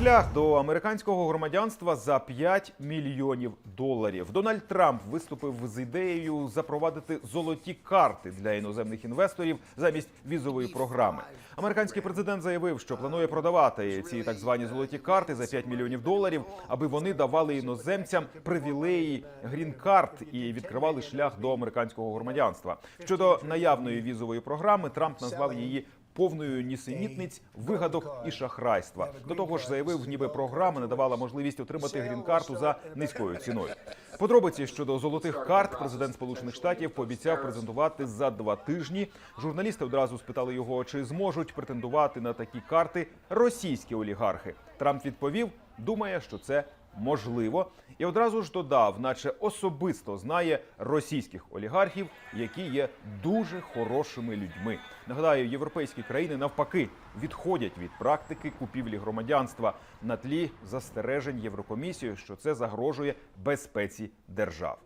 шлях до американського громадянства за 5 мільйонів доларів. Дональд Трамп виступив з ідеєю запровадити золоті карти для іноземних інвесторів замість візової програми. Американський президент заявив, що планує продавати ці так звані золоті карти за 5 мільйонів доларів, аби вони давали іноземцям привілеї грін-карт і відкривали шлях до американського громадянства. Щодо наявної візової програми, Трамп назвав її повною нісенітниць, вигадок і шахрайства. До того ж, заявив, ніби програма не давала можливість отримати грін-карту за низькою ціною. Подробиці щодо золотих карт президент Сполучених Штатів пообіцяв презентувати за два тижні. Журналісти одразу спитали його, чи зможуть претендувати на такі карти російські олігархи. Трамп відповів, думає, що це можливо, і одразу ж додав, наче особисто знає російських олігархів, які є дуже хорошими людьми. Нагадаю, європейські країни навпаки відходять від практики купівлі громадянства на тлі застережень Єврокомісії, що це загрожує безпеці держав.